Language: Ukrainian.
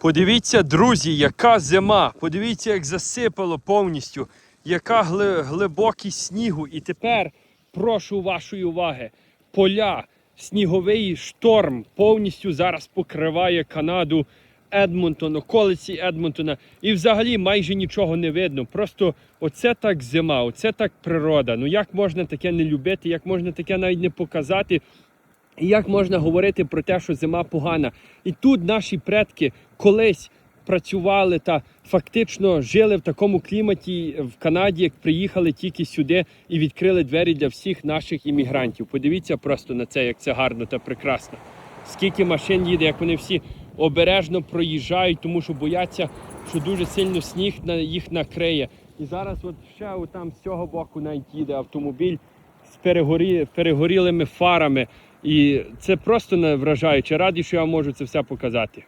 Подивіться, друзі, яка зима. Подивіться, як засипало повністю, яка глибокість снігу. І тепер прошу вашої уваги. Поля, сніговий шторм повністю зараз покриває Канаду, Едмонтон, околиці Едмонтона. І взагалі майже нічого не видно. Просто оце так зима, оце так природа. Ну як можна таке не любити, як можна таке навіть не показати. І як можна говорити про те, що зима погана? І тут наші предки колись працювали та фактично жили в такому кліматі в Канаді, як приїхали тільки сюди і відкрили двері для всіх наших іммігрантів. Подивіться просто на це, як це гарно та прекрасно. Скільки машин їде, як вони всі обережно проїжджають, тому що бояться, що дуже сильно сніг на їх накриє. І зараз, от ще там з цього боку навіть їде автомобіль з перегорі... перегорілими фарами. І це просто не вражаюче. Радий, що я можу це все показати.